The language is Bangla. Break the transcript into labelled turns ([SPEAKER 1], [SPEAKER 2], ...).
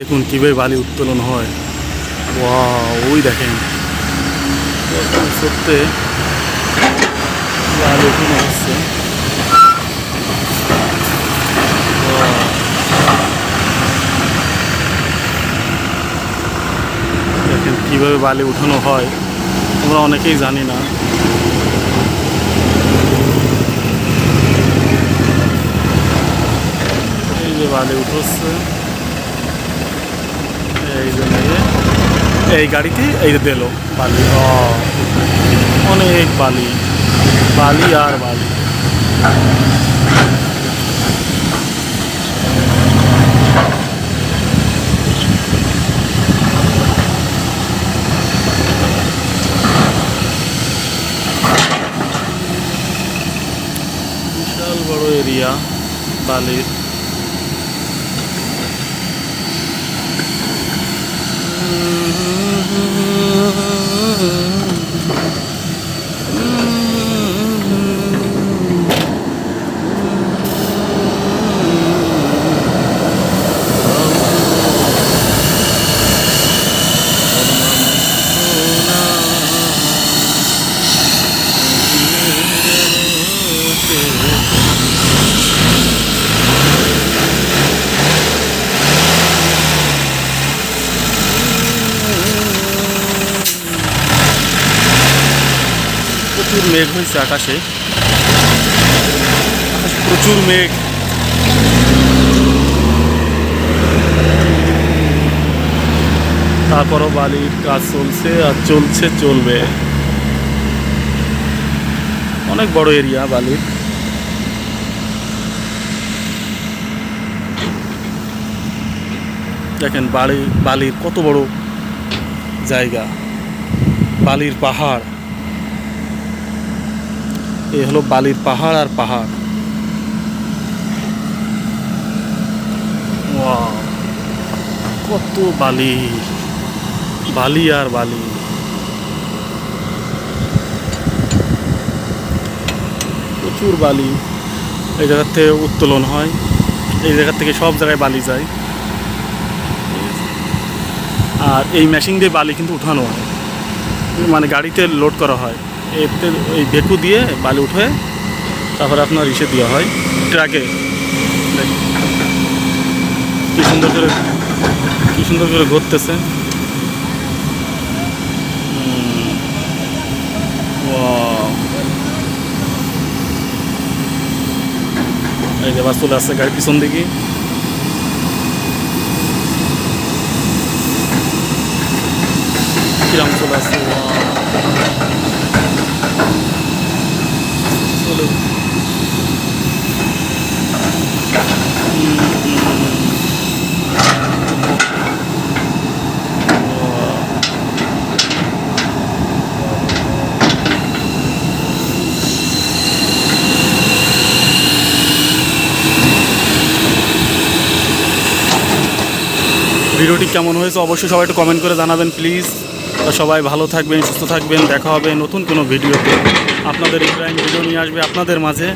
[SPEAKER 1] দেখুন কীভাবে বালি উত্তোলন হয়। ওয়া ওই দেখেন। সত্যি বালি হচ্ছে। দেখেন কীভাবে বালি উঠানো হয়। আমরা অনেকেই জানি না। এই যে বালি উঠছে। এই যে নিয়ে এই গাড়িতে, এই দিল, বালি। অনেক বালি। বালি আর বালি। বিশাল বড় এরিয়া, বালির। প্রচুর মেঘ হয়েছে আকাশে। প্রচুর মেঘ। তারপরও বালির কাজ চলছে আর চলছে, চলবে। অনেক বড় এরিয়া বালির। দেখেন বালি, বালির কত বড় জায়গা। বালির পাহাড়। এই হলো বালির পাহাড় আর পাহাড়! কত বালি বালি আর বালি। প্রচুর বালি। এই জায়গার থেকে উত্তোলন হয়। এই জায়গার থেকে সব জায়গায় বালি যায়। আর এই মেশিন দিয়ে বালি কিন্তু উঠানো হয়। মানে গাড়িতে লোড করা হয়। এতে ওই বেকু দিয়ে বালি উঠে তারপরে আপনার ইসে দেওয়া হয় ট্রাকে। কি সুন্দর করে, কি সুন্দর করে ঘুরতেছে। এই যে চলে আসছে গাড়ির পিছন দিকে কিরাম চলে আসছে Wow! চলো ভিডিওটি কেমন হয়েছে অবশ্যই সবাই একটু কমেন্ট করে জানাবেন প্লিজ সবাই ভালো থাকবেন, সুস্থ থাকবেন, দেখা হবে নতুন কোনো ভিডিওতে। আপনাদের ইব্রাহিম ভিডিও নিয়ে আসবে আপনাদের মাঝে।